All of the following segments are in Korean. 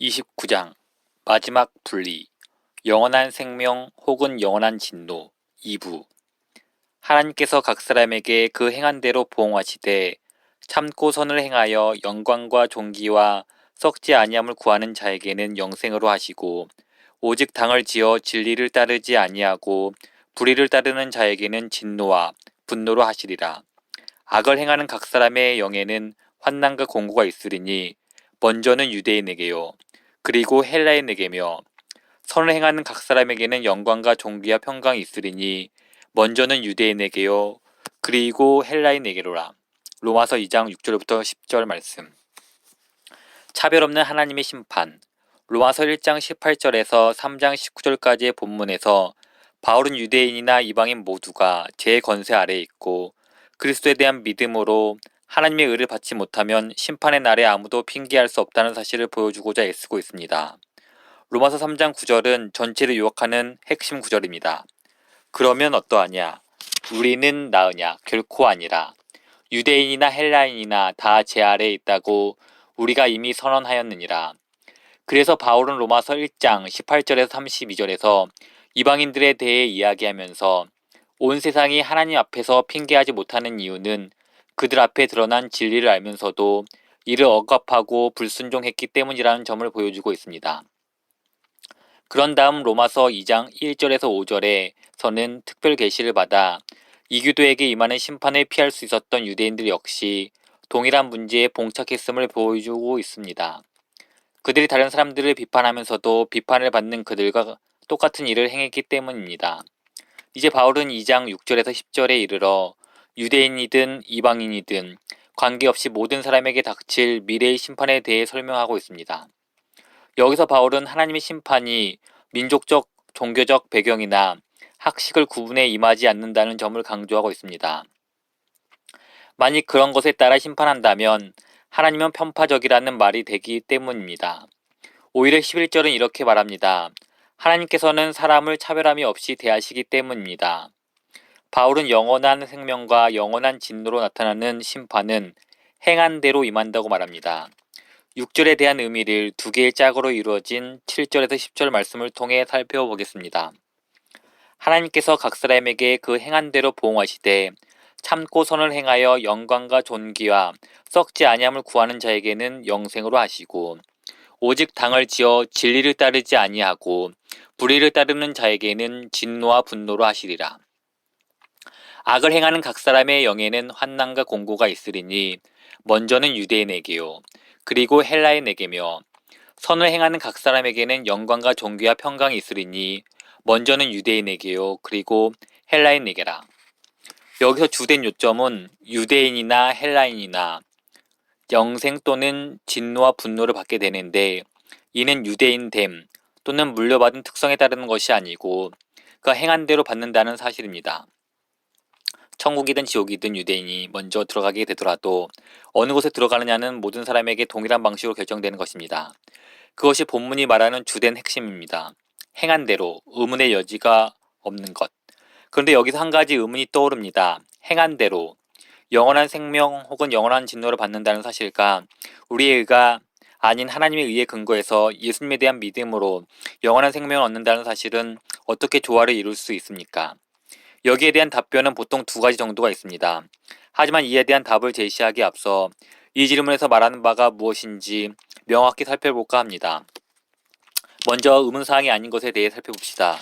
29장 마지막 분리 영원한 생명 혹은 영원한 진노 2부. 하나님께서 각 사람에게 그 행한 대로 보응하시되 참고 선을 행하여 영광과 존귀와 썩지 아니함을 구하는 자에게는 영생으로 하시고 오직 당을 지어 진리를 따르지 아니하고 불의를 따르는 자에게는 진노와 분노로 하시리라. 악을 행하는 각 사람의 영에는 환난과 공고가 있으리니 먼저는 유대인에게요 그리고 헬라인에게며 선을 행하는 각 사람에게는 영광과 존귀와 평강이 있으리니 먼저는 유대인에게요 그리고 헬라인에게로라. 로마서 2장 6절부터 10절 말씀. 차별 없는 하나님의 심판. 로마서 1장 18절에서 3장 19절까지의 본문에서 바울은 유대인이나 이방인 모두가 제 건세 아래에 있고 그리스도에 대한 믿음으로 하나님의 의를 받지 못하면 심판의 날에 아무도 핑계할 수 없다는 사실을 보여주고자 애쓰고 있습니다. 로마서 3장 9절은 전체를 요약하는 핵심 구절입니다. 그러면 어떠하냐? 우리는 나으냐? 결코 아니라. 유대인이나 헬라인이나 다 제 아래에 있다고 우리가 이미 선언하였느니라. 그래서 바울은 로마서 1장 18절에서 32절에서 이방인들에 대해 이야기하면서 온 세상이 하나님 앞에서 핑계하지 못하는 이유는 그들 앞에 드러난 진리를 알면서도 이를 억압하고 불순종했기 때문이라는 점을 보여주고 있습니다. 그런 다음 로마서 2장 1절에서 5절에 서는 특별 계시를 받아 이교도에게 임하는 심판을 피할 수 있었던 유대인들 역시 동일한 문제에 봉착했음을 보여주고 있습니다. 그들이 다른 사람들을 비판하면서도 비판을 받는 그들과 똑같은 일을 행했기 때문입니다. 이제 바울은 2장 6절에서 10절에 이르러 유대인이든 이방인이든 관계없이 모든 사람에게 닥칠 미래의 심판에 대해 설명하고 있습니다. 여기서 바울은 하나님의 심판이 민족적, 종교적 배경이나 학식을 구분해 임하지 않는다는 점을 강조하고 있습니다. 만약 그런 것에 따라 심판한다면 하나님은 편파적이라는 말이 되기 때문입니다. 오히려 11절은 이렇게 말합니다. 하나님께서는 사람을 차별함이 없이 대하시기 때문입니다. 바울은 영원한 생명과 영원한 진노로 나타나는 심판은 행한 대로 임한다고 말합니다. 6절에 대한 의미를 두 개의 짝으로 이루어진 7절에서 10절 말씀을 통해 살펴보겠습니다. 하나님께서 각 사람에게 그 행한 대로 보응하시되 참고 선을 행하여 영광과 존귀와 썩지 아니함을 구하는 자에게는 영생으로 하시고 오직 당을 지어 진리를 따르지 아니하고 불의를 따르는 자에게는 진노와 분노로 하시리라. 악을 행하는 각 사람의 영에는 환난과 공고가 있으리니 먼저는 유대인에게요. 그리고 헬라인에게며 선을 행하는 각 사람에게는 영광과 존귀와 평강이 있으리니 먼저는 유대인에게요. 그리고 헬라인에게라. 여기서 주된 요점은 유대인이나 헬라인이나 영생 또는 진노와 분노를 받게 되는데 이는 유대인 됨 또는 물려받은 특성에 따르는 것이 아니고 그 행한 대로 받는다는 사실입니다. 천국이든 지옥이든 유대인이 먼저 들어가게 되더라도 어느 곳에 들어가느냐는 모든 사람에게 동일한 방식으로 결정되는 것입니다. 그것이 본문이 말하는 주된 핵심입니다. 행한 대로 의문의 여지가 없는 것. 그런데 여기서 한 가지 의문이 떠오릅니다. 행한 대로 영원한 생명 혹은 영원한 진노를 받는다는 사실과 우리의 의가 아닌 하나님의 의에 근거해서 예수님에 대한 믿음으로 영원한 생명을 얻는다는 사실은 어떻게 조화를 이룰 수 있습니까? 여기에 대한 답변은 보통 두 가지 정도가 있습니다. 하지만 이에 대한 답을 제시하기에 앞서 이 질문에서 말하는 바가 무엇인지 명확히 살펴볼까 합니다. 먼저 의문사항이 아닌 것에 대해 살펴봅시다.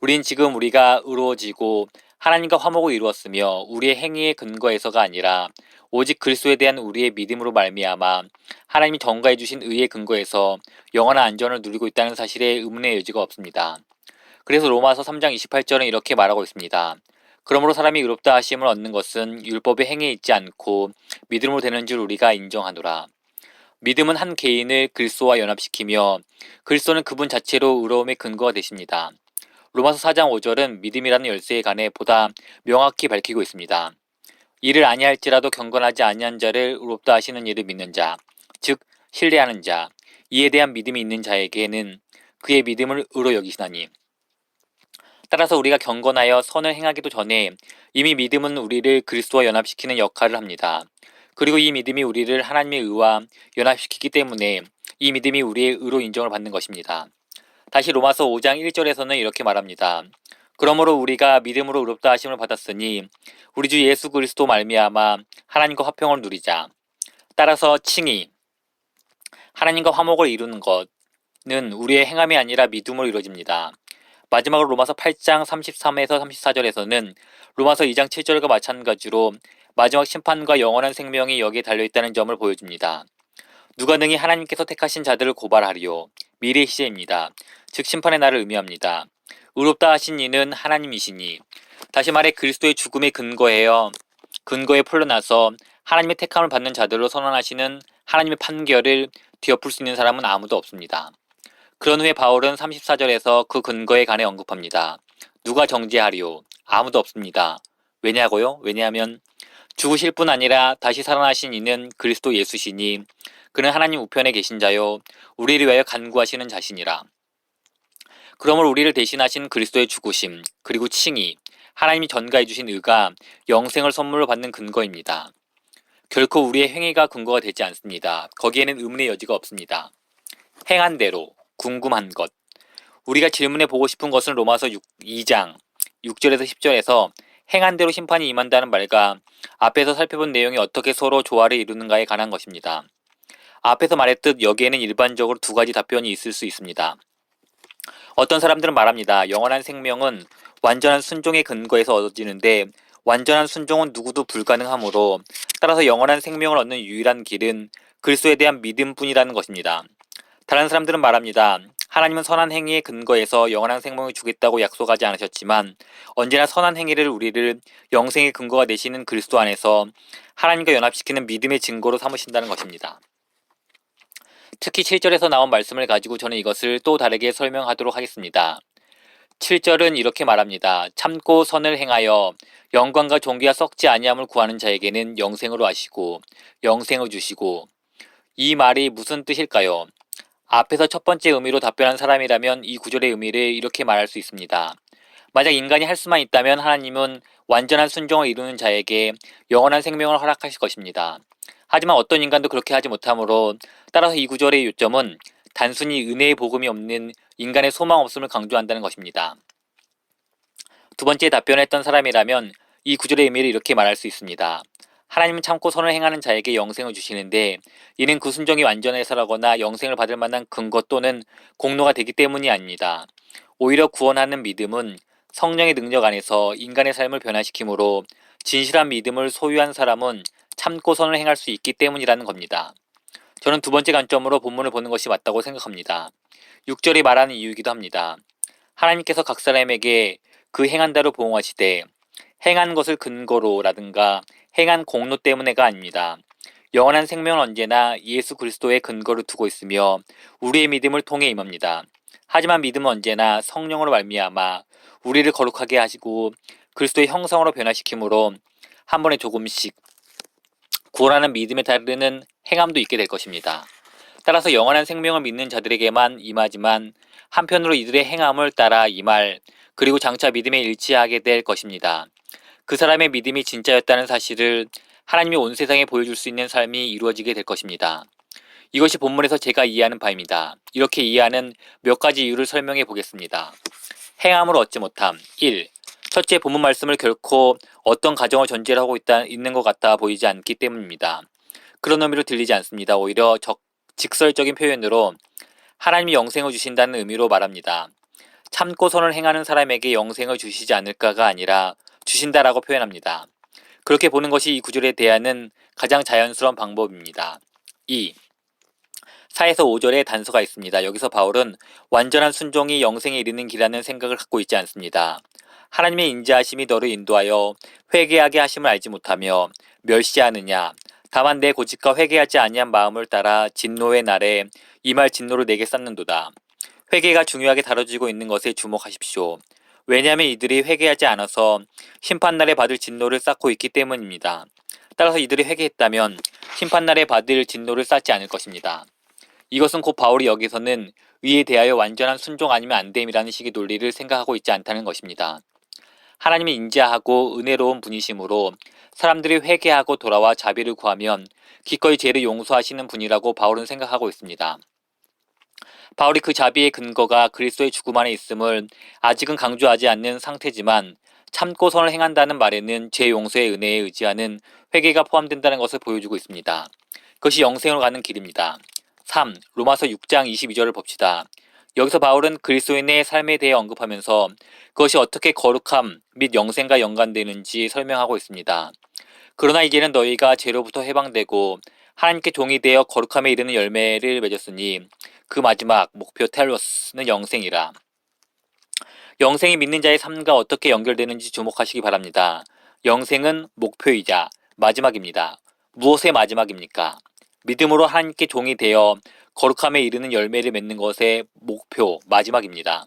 우린 지금 우리가 의로워지고 하나님과 화목을 이루었으며 우리의 행위의 근거에서가 아니라 오직 그리스도에 대한 우리의 믿음으로 말미암아 하나님이 전가해 주신 의의 근거에서 영원한 안전을 누리고 있다는 사실에 의문의 여지가 없습니다. 그래서 로마서 3장 28절은 이렇게 말하고 있습니다. 그러므로 사람이 의롭다 하심을 얻는 것은 율법의 행위에 있지 않고 믿음으로 되는 줄 우리가 인정하노라. 믿음은 한 개인을 그리스도와 연합시키며 그리스도는 그분 자체로 의로움의 근거가 되십니다. 로마서 4장 5절은 믿음이라는 열쇠에 관해 보다 명확히 밝히고 있습니다. 이를 아니할지라도 경건하지 아니한 자를 의롭다 하시는 이를 믿는 자, 즉 신뢰하는 자, 이에 대한 믿음이 있는 자에게는 그의 믿음을 의로 여기시나니 따라서 우리가 경건하여 선을 행하기도 전에 이미 믿음은 우리를 그리스도와 연합시키는 역할을 합니다. 그리고 이 믿음이 우리를 하나님의 의와 연합시키기 때문에 이 믿음이 우리의 의로 인정을 받는 것입니다. 다시 로마서 5장 1절에서는 이렇게 말합니다. 그러므로 우리가 믿음으로 의롭다 하심을 받았으니 우리 주 예수 그리스도 말미암아 하나님과 화평을 누리자. 따라서 칭이 하나님과 화목을 이루는 것은 우리의 행함이 아니라 믿음으로 이루어집니다. 마지막으로 로마서 8장 33에서 34절에서는 로마서 2장 7절과 마찬가지로 마지막 심판과 영원한 생명이 여기에 달려있다는 점을 보여줍니다. 누가 능히 하나님께서 택하신 자들을 고발하리요. 미래 시제입니다. 즉 심판의 날을 의미합니다. 의롭다 하신 이는 하나님이시니 다시 말해 그리스도의 죽음에 근거해요. 근거에 풀려나서 하나님의 택함을 받는 자들로 선언하시는 하나님의 판결을 뒤엎을 수 있는 사람은 아무도 없습니다. 그런 후에 바울은 34절에서 그 근거에 관해 언급합니다. 누가 정죄하리요? 아무도 없습니다. 왜냐고요? 왜냐하면 죽으실 뿐 아니라 다시 살아나신 이는 그리스도 예수시니 그는 하나님 우편에 계신 자요 우리를 위하여 간구하시는 자신이라. 그러므로 우리를 대신하신 그리스도의 죽으심 그리고 칭이 하나님이 전가해 주신 의가 영생을 선물로 받는 근거입니다. 결코 우리의 행위가 근거가 되지 않습니다. 거기에는 의문의 여지가 없습니다. 행한 대로 궁금한 것 우리가 질문해 보고 싶은 것은 로마서 6, 2장 6절에서 10절에서 행한 대로 심판이 임한다는 말과 앞에서 살펴본 내용이 어떻게 서로 조화를 이루는가에 관한 것입니다. 앞에서 말했듯 여기에는 일반적으로 두 가지 답변이 있을 수 있습니다. 어떤 사람들은 말합니다. 영원한 생명은 완전한 순종의 근거에서 얻어지는데 완전한 순종은 누구도 불가능하므로 따라서 영원한 생명을 얻는 유일한 길은 그리스도에 대한 믿음뿐이라는 것입니다. 다른 사람들은 말합니다. 하나님은 선한 행위에 근거해서 영원한 생명을 주겠다고 약속하지 않으셨지만 언제나 선한 행위를 우리를 영생의 근거가 되시는 그리스도 안에서 하나님과 연합시키는 믿음의 증거로 삼으신다는 것입니다. 특히 7절에서 나온 말씀을 가지고 저는 이것을 또 다르게 설명하도록 하겠습니다. 7절은 이렇게 말합니다. 참고 선을 행하여 영광과 존귀와 썩지 아니함을 구하는 자에게는 영생으로 하시고 영생을 주시고 이 말이 무슨 뜻일까요? 앞에서 첫 번째 의미로 답변한 사람이라면 이 구절의 의미를 이렇게 말할 수 있습니다. 만약 인간이 할 수만 있다면 하나님은 완전한 순종을 이루는 자에게 영원한 생명을 허락하실 것입니다. 하지만 어떤 인간도 그렇게 하지 못하므로 따라서 이 구절의 요점은 단순히 은혜의 복음이 없는 인간의 소망 없음을 강조한다는 것입니다. 두 번째 답변했던 사람이라면 이 구절의 의미를 이렇게 말할 수 있습니다. 하나님은 참고 선을 행하는 자에게 영생을 주시는데 이는 그 순종이 완전해서라거나 영생을 받을 만한 근거 또는 공로가 되기 때문이 아닙니다. 오히려 구원하는 믿음은 성령의 능력 안에서 인간의 삶을 변화시키므로 진실한 믿음을 소유한 사람은 참고 선을 행할 수 있기 때문이라는 겁니다. 저는 두 번째 관점으로 본문을 보는 것이 맞다고 생각합니다. 6절이 말하는 이유이기도 합니다. 하나님께서 각 사람에게 그 행한다로 보응하시되 행한 것을 근거로라든가 행한 공로 때문에가 아닙니다. 영원한 생명은 언제나 예수 그리스도의 근거를 두고 있으며 우리의 믿음을 통해 임합니다. 하지만 믿음은 언제나 성령으로 말미암아 우리를 거룩하게 하시고 그리스도의 형성으로 변화시키므로 한 번에 조금씩 구원하는 믿음에 따르는 행함도 있게 될 것입니다. 따라서 영원한 생명을 믿는 자들에게만 임하지만 한편으로 이들의 행함을 따라 임할 그리고 장차 믿음에 일치하게 될 것입니다. 그 사람의 믿음이 진짜였다는 사실을 하나님이 온 세상에 보여줄 수 있는 삶이 이루어지게 될 것입니다. 이것이 본문에서 제가 이해하는 바입니다. 이렇게 이해하는 몇 가지 이유를 설명해 보겠습니다. 행함을 얻지 못함. 1. 첫째 본문 말씀을 결코 어떤 가정을 전제로 하고 있다, 있는 것 같아 보이지 않기 때문입니다. 그런 의미로 들리지 않습니다. 오히려 적, 직설적인 표현으로 하나님이 영생을 주신다는 의미로 말합니다. 참고 선을 행하는 사람에게 영생을 주시지 않을까가 아니라 주신다라고 표현합니다. 그렇게 보는 것이 이 구절에 대하는 가장 자연스러운 방법입니다. 2. 4에서 5절에 단서가 있습니다. 여기서 바울은 완전한 순종이 영생에 이르는 길이라는 생각을 갖고 있지 않습니다. 하나님의 인자하심이 너를 인도하여 회개하게 하심을 알지 못하며 멸시하느냐 다만 내 고집과 회개하지 아니한 마음을 따라 진노의 날에 이말 진노를 내게 쌓는도다. 회개가 중요하게 다뤄지고 있는 것에 주목하십시오. 왜냐하면 이들이 회개하지 않아서 심판날에 받을 진노를 쌓고 있기 때문입니다. 따라서 이들이 회개했다면 심판날에 받을 진노를 쌓지 않을 것입니다. 이것은 곧 바울이 여기서는 위에 대하여 완전한 순종 아니면 안됨이라는 식의 논리를 생각하고 있지 않다는 것입니다. 하나님이 인자하고 은혜로운 분이시므로 사람들이 회개하고 돌아와 자비를 구하면 기꺼이 죄를 용서하시는 분이라고 바울은 생각하고 있습니다. 바울이 그 자비의 근거가 그리스도의 죽음 안에 있음을 아직은 강조하지 않는 상태지만 참고 선을 행한다는 말에는 제 용서의 은혜에 의지하는 회개가 포함된다는 것을 보여주고 있습니다. 그것이 영생으로 가는 길입니다. 3. 로마서 6장 22절을 봅시다. 여기서 바울은 그리스도인의 삶에 대해 언급하면서 그것이 어떻게 거룩함 및 영생과 연관되는지 설명하고 있습니다. 그러나 이제는 너희가 죄로부터 해방되고 하나님께 종이 되어 거룩함에 이르는 열매를 맺었으니 그 마지막 목표 텔로스는 영생이라. 영생이 믿는 자의 삶과 어떻게 연결되는지 주목하시기 바랍니다. 영생은 목표이자 마지막입니다. 무엇의 마지막입니까? 믿음으로 하나님께 종이 되어 거룩함에 이르는 열매를 맺는 것의 목표, 마지막입니다.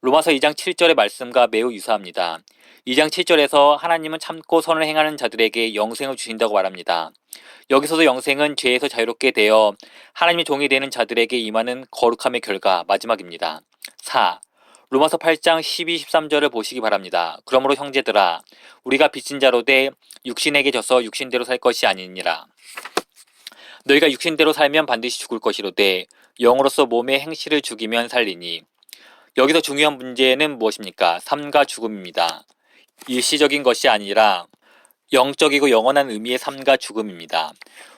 로마서 2장 7절의 말씀과 매우 유사합니다. 2장 7절에서 하나님은 참고 선을 행하는 자들에게 영생을 주신다고 말합니다. 여기서도 영생은 죄에서 자유롭게 되어 하나님의 종이 되는 자들에게 임하는 거룩함의 결과, 마지막입니다. 4. 로마서 8장 12, 13절을 보시기 바랍니다. 그러므로 형제들아, 우리가 빚진 자로 돼 육신에게 져서 육신대로 살 것이 아니니라. 너희가 육신대로 살면 반드시 죽을 것이로되 영으로서 몸의 행실을 죽이면 살리니 여기서 중요한 문제는 무엇입니까? 삶과 죽음입니다. 일시적인 것이 아니라 영적이고 영원한 의미의 삶과 죽음입니다.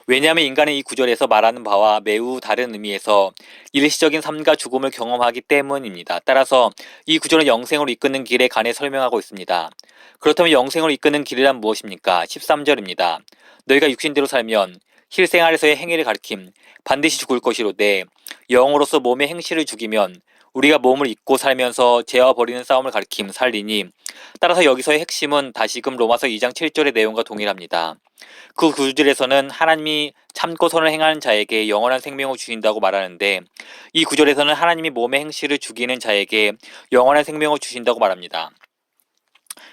왜냐하면 인간은 이 구절에서 말하는 바와 매우 다른 의미에서 일시적인 삶과 죽음을 경험하기 때문입니다. 따라서 이 구절은 영생으로 이끄는 길에 관해 설명하고 있습니다. 그렇다면 영생으로 이끄는 길이란 무엇입니까? 13절입니다. 너희가 육신대로 살면 실생활에서의 행위를 가리킴 반드시 죽을 것이로되 영으로서 몸의 행실을 죽이면 우리가 몸을 잊고 살면서 죄와 버리는 싸움을 가리킴 살리니 따라서 여기서의 핵심은 다시금 로마서 2장 7절의 내용과 동일합니다. 그 구절에서는 하나님이 참고 선을 행하는 자에게 영원한 생명을 주신다고 말하는데 이 구절에서는 하나님이 몸의 행실을 죽이는 자에게 영원한 생명을 주신다고 말합니다.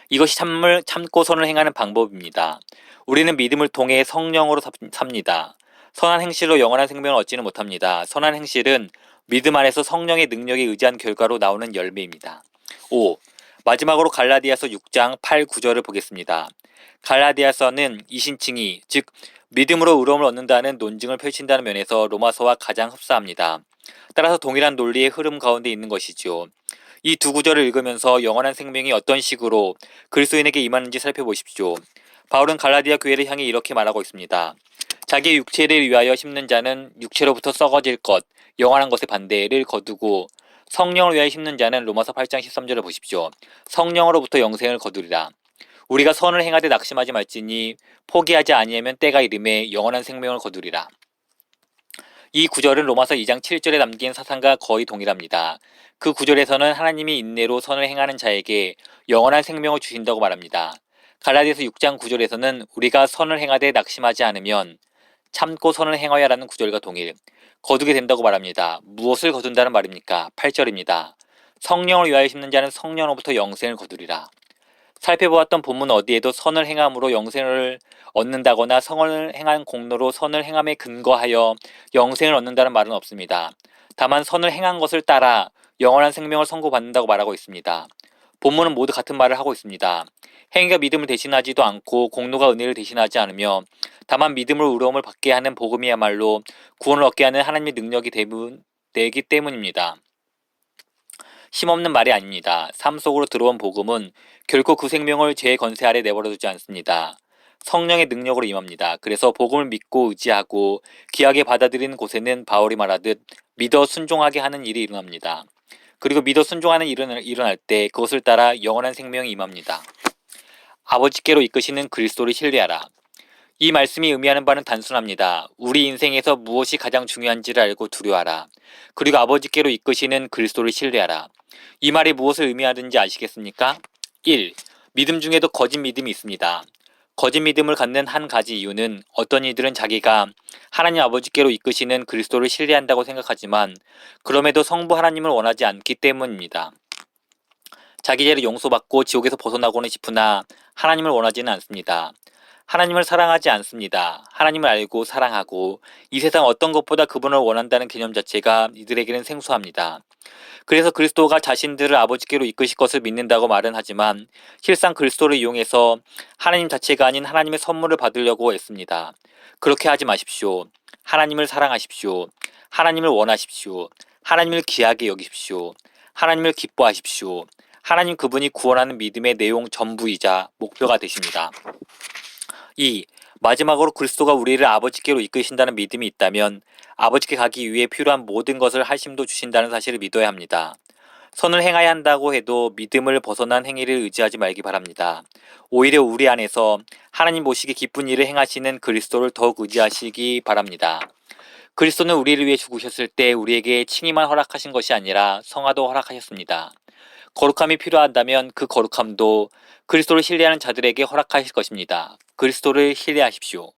이것이 참을 참고 선을 행하는 방법입니다. 우리는 믿음을 통해 성령으로 삽니다. 선한 행실로 영원한 생명을 얻지는 못합니다. 선한 행실은 믿음 안에서 성령의 능력에 의지한 결과로 나오는 열매입니다. 5. 마지막으로 갈라디아서 6장 8, 9절을 보겠습니다. 갈라디아서는 이신칭이 즉 믿음으로 의로움을 얻는다는 논증을 펼친다는 면에서 로마서와 가장 흡사합니다. 따라서 동일한 논리의 흐름 가운데 있는 것이죠. 이두 구절을 읽으면서 영원한 생명이 어떤 식으로 그리스도인에게 임하는지 살펴보십시오. 바울은 갈라디아 교회를 향해 이렇게 말하고 있습니다. 자기의 육체를 위하여 심는 자는 육체로부터 썩어질 것, 영원한 것의 반대를 거두고 성령을 위하여 심는 자는 로마서 8장 13절을 보십시오. 성령으로부터 영생을 거두리라. 우리가 선을 행하되 낙심하지 말지니 포기하지 아니하면 때가 이름에 영원한 생명을 거두리라. 이 구절은 로마서 2장 7절에 담긴 사상과 거의 동일합니다. 그 구절에서는 하나님이 인내로 선을 행하는 자에게 영원한 생명을 주신다고 말합니다. 갈라디아서 6장 9절에서는 우리가 선을 행하되 낙심하지 않으면 참고 선을 행하여라는 구절과 동일 거두게 된다고 말합니다. 무엇을 거둔다는 말입니까? 8절입니다. 성령을 위하여 심는 자는 성령으로부터 영생을 거두리라. 살펴보았던 본문 어디에도 선을 행함으로 영생을 얻는다거나 성을 행한 공로로 선을 행함에 근거하여 영생을 얻는다는 말은 없습니다. 다만 선을 행한 것을 따라 영원한 생명을 선고받는다고 말하고 있습니다. 본문은 모두 같은 말을 하고 있습니다. 행위가 믿음을 대신하지도 않고 공로가 은혜를 대신하지 않으며 다만 믿음으로 의로움을 받게 하는 복음이야말로 구원을 얻게 하는 하나님의 능력이 되기 때문입니다. 힘없는 말이 아닙니다. 삶 속으로 들어온 복음은 결코 그 생명을 죄의 건세 아래 내버려두지 않습니다. 성령의 능력으로 임합니다. 그래서 복음을 믿고 의지하고 귀하게 받아들이는 곳에는 바울이 말하듯 믿어 순종하게 하는 일이 일어납니다. 그리고 믿어 순종하는 일은 일어날 때 그것을 따라 영원한 생명이 임합니다. 아버지께로 이끄시는 그리스도를 신뢰하라. 이 말씀이 의미하는 바는 단순합니다. 우리 인생에서 무엇이 가장 중요한지를 알고 두려워하라. 그리고 아버지께로 이끄시는 그리스도를 신뢰하라. 이 말이 무엇을 의미하는지 아시겠습니까? 1. 믿음 중에도 거짓 믿음이 있습니다. 거짓 믿음을 갖는 한 가지 이유는 어떤 이들은 자기가 하나님 아버지께로 이끄시는 그리스도를 신뢰한다고 생각하지만 그럼에도 성부 하나님을 원하지 않기 때문입니다. 자기 죄를 용서받고 지옥에서 벗어나고는 싶으나 하나님을 원하지는 않습니다. 하나님을 사랑하지 않습니다. 하나님을 알고 사랑하고 이 세상 어떤 것보다 그분을 원한다는 개념 자체가 이들에게는 생소합니다. 그래서 그리스도가 자신들을 아버지께로 이끄실 것을 믿는다고 말은 하지만 실상 그리스도를 이용해서 하나님 자체가 아닌 하나님의 선물을 받으려고 했습니다. 그렇게 하지 마십시오. 하나님을 사랑하십시오. 하나님을 원하십시오. 하나님을 귀하게 여기십시오. 하나님을 기뻐하십시오. 하나님 그분이 구원하는 믿음의 내용 전부이자 목표가 되십니다. 2. 마지막으로 그리스도가 우리를 아버지께로 이끄신다는 믿음이 있다면 아버지께 가기 위해 필요한 모든 것을 하심도 주신다는 사실을 믿어야 합니다. 선을 행하야 한다고 해도 믿음을 벗어난 행위를 의지하지 말기 바랍니다. 오히려 우리 안에서 하나님 보시기 기쁜 일을 행하시는 그리스도를 더욱 의지하시기 바랍니다. 그리스도는 우리를 위해 죽으셨을 때 우리에게 칭의만 허락하신 것이 아니라 성화도 허락하셨습니다. 거룩함이 필요하다면 그 거룩함도 그리스도를 신뢰하는 자들에게 허락하실 것입니다. 그리스도를 신뢰하십시오.